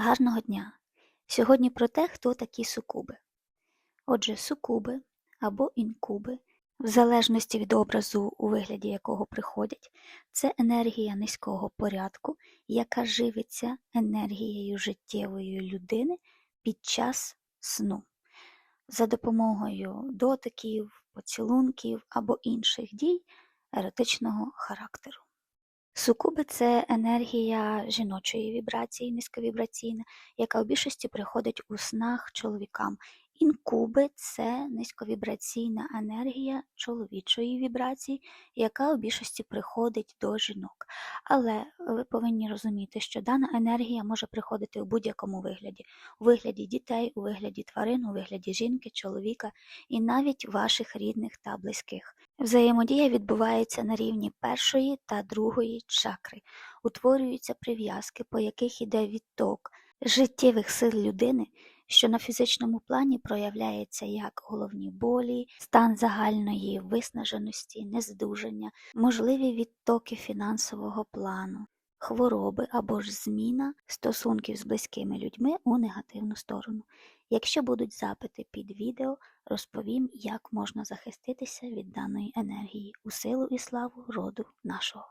Гарного дня! Сьогодні про те, хто такі сукуби. Отже, сукуби або інкуби, в залежності від образу, у вигляді якого приходять, це енергія низького порядку, яка живиться енергією життєвої людини під час сну. За допомогою дотиків, поцілунків або інших дій еротичного характеру. Сукуби це енергія жіночої вібрації, низьковібраційна, яка в більшості приходить у снах чоловікам. Інкуби це низьковібраційна енергія чоловічої вібрації, яка у більшості приходить до жінок. Але ви повинні розуміти, що дана енергія може приходити у будь-якому вигляді: у вигляді дітей, у вигляді тварин, у вигляді жінки, чоловіка і навіть ваших рідних та близьких. Взаємодія відбувається на рівні першої та другої чакри, утворюються прив'язки, по яких іде відток життєвих сил людини, що на фізичному плані проявляється як головні болі, стан загальної виснаженості, нездужання, можливі відтоки фінансового плану, хвороби або ж зміна стосунків з близькими людьми у негативну сторону. Якщо будуть запити під відео, розповім, як можна захиститися від даної енергії у силу і славу роду нашого.